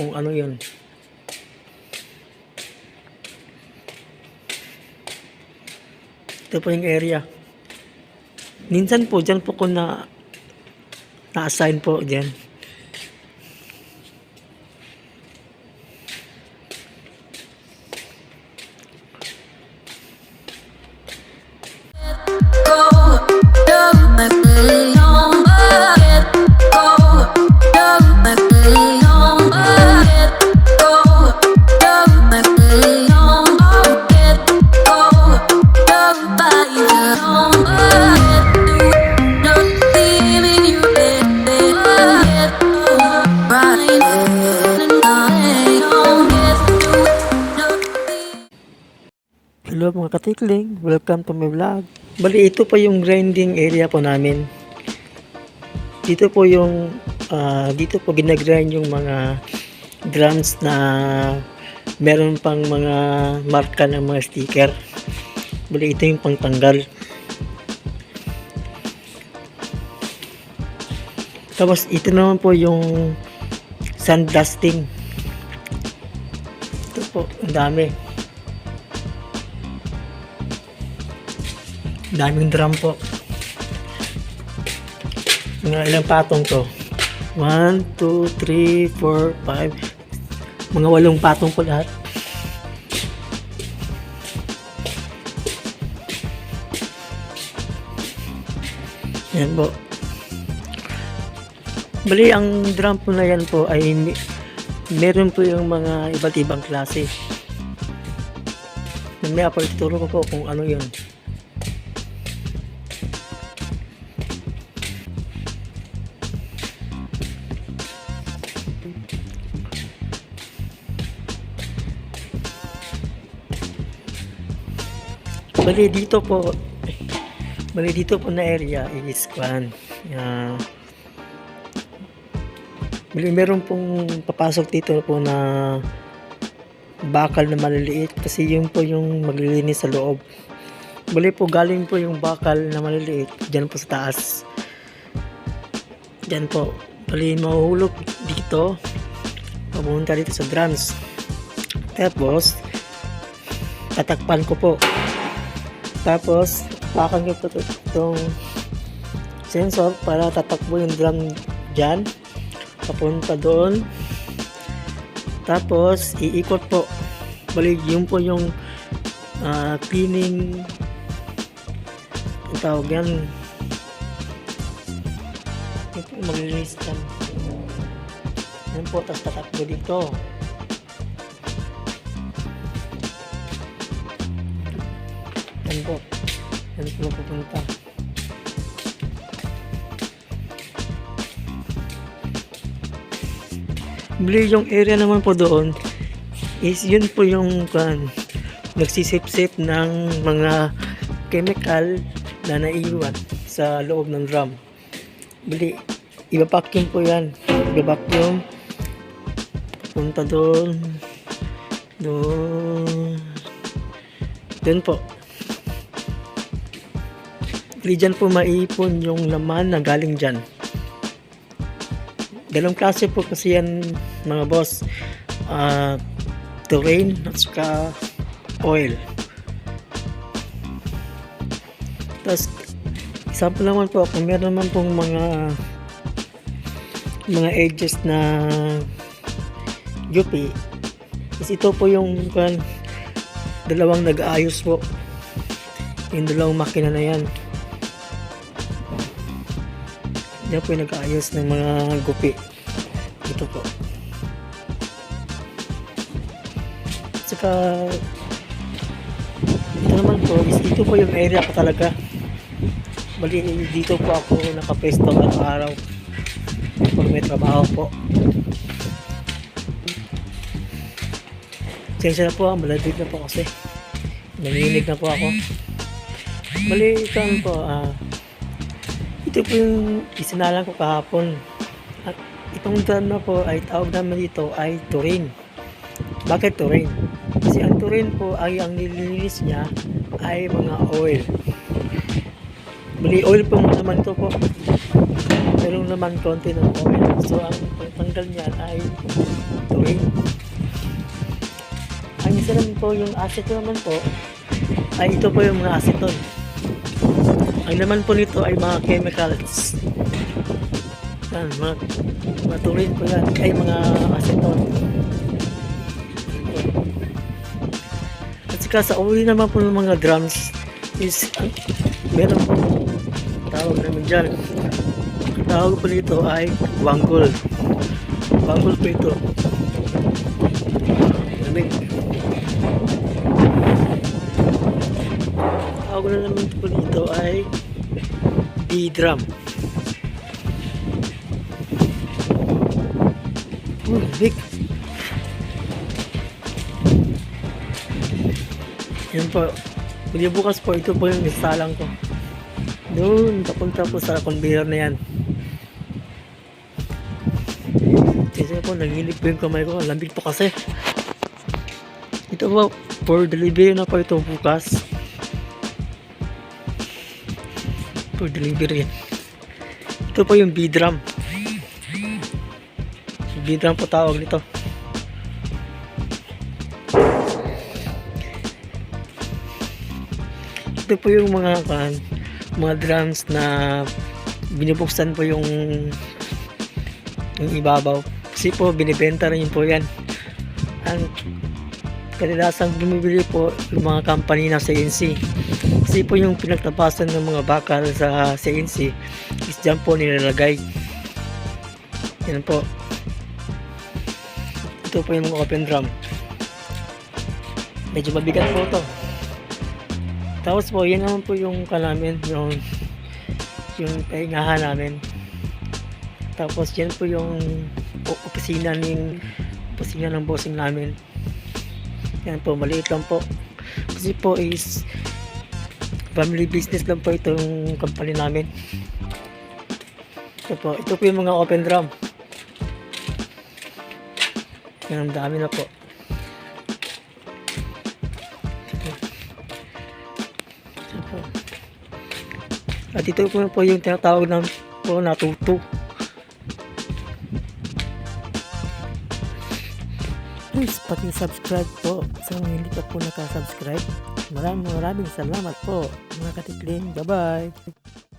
kung ano yun. Ito po yung area. Minsan po, dyan po ko na na-assign po dyan. Mga katikling, welcome to my vlog. Bali, ito po yung grinding area po namin. Dito po yung, ah, dito po ginagrind yung mga drums na meron pang mga marka ng mga sticker. Bali, ito yung pangtanggal. Tapos, ito naman po yung sand dusting. Ito po, ang dami. Daming drum po. Mga ilang patong to? 1, 2, 3, 4, 5 mga walong patong po lahat. Yan po. Bali ang drum po na yan po ay meron po yung mga iba't ibang klase. Mamaya po ituturo ko po kung ano yun Bali dito po, bali dito po na area is kwan. Uh, bali meron pong papasok dito po na bakal na maliliit kasi yun po yung maglilinis sa loob. Bali po galing po yung bakal na maliliit dyan po sa taas. Dyan po. Bali mahuhulog dito. Papunta dito sa drums. Tapos, tatakpan ko po. Tapos, pakan ko po itong sensor para tatakbo yung drum dyan. Papunta doon. Tapos, iikot po. Bali, yun po yung cleaning ang tawag yan. Maglilinis dyan. Yan po, tapos tatakbo dito. Po. Yan po pupunta. Bali yung area naman po doon is yun po yung kan nagsisip-sip ng mga chemical na naiwan sa loob ng drum. Bali, iba-vacuum po yan. Iba-vacuum. Punta doon. Doon. Doon po. Hindi dyan po maipon yung laman na galing dyan. Dalawang klase po kasi yan mga boss. Ah, terrain at saka oil. Tapos, example naman po, kung meron naman pong mga mga edges na yupi, is ito po yung kan, dalawang nag-aayos po. Yung dalawang makina na yan. Yan po yung nag-aayos ng mga gupi. Ito po. Saka ito naman po is ito po yung area ko talaga. Bali dito po ako nakapesto araw-araw. Pag may trabaho po. Sensya na po, ah, malamig na po kasi. Nanginig na po ako. Bali, ito po, ah, ito po yung isinalan ko kahapon. At itong drum na po ay tawag naman dito ay Turin. Bakit Turin? Kasi ang Turin po ay ang nililinis niya ay mga oil. Bali oil po naman ito po. Meron naman konti ng oil. So ang pagtanggal niyan ay chlorine. Ang isa naman po yung acetone naman po ay ito po yung mga acetone. Ang laman po nito ay mga chemicals. Yan, mga, mga chlorine po yan. Ay mga acetone. At saka sa uli naman po ng mga drums is ang meron po tawag namin dyan. Tawag po nito ay wanggol. Wanggol po ito. Lamig. Tawag na naman po dito ay D-drum. Oh, big. Yan po. Hindi bukas po, ito po yung instalang ko. Doon, papunta po sa conveyor na yan. Kasi po, nanginip po yung kamay ko. Ang Lamig po kasi. Ito po, for delivery na po ito bukas. For delivery. Ito po yung B-drum. B-drum po tawag nito. Ito po yung mga kan, mga drums na binubuksan po yung yung ibabaw. Kasi po binibenta rin po yan. Ang kadalasang bumibili po yung mga company na CNC. Kasi po yung pinagtapasan ng mga bakal sa CNC is dyan po nilalagay. Yan po. Ito po yung open drum. Medyo mabigat po to. Tapos po, yan naman po yung kalamin, yung yung pahingahan namin. Tapos yan po yung opisina ng opisina ng bossing namin. Yan po, maliit lang po. Kasi po is family business lang po itong company namin. Ito po, ito po yung mga open drum. Yan, ang dami na po. Ito po. At ito po po yung tinatawag ng po na tutu. Please paki-subscribe po sa mga hindi pa po nakasubscribe. Maraming maraming salamat po mga katikling. Bye-bye!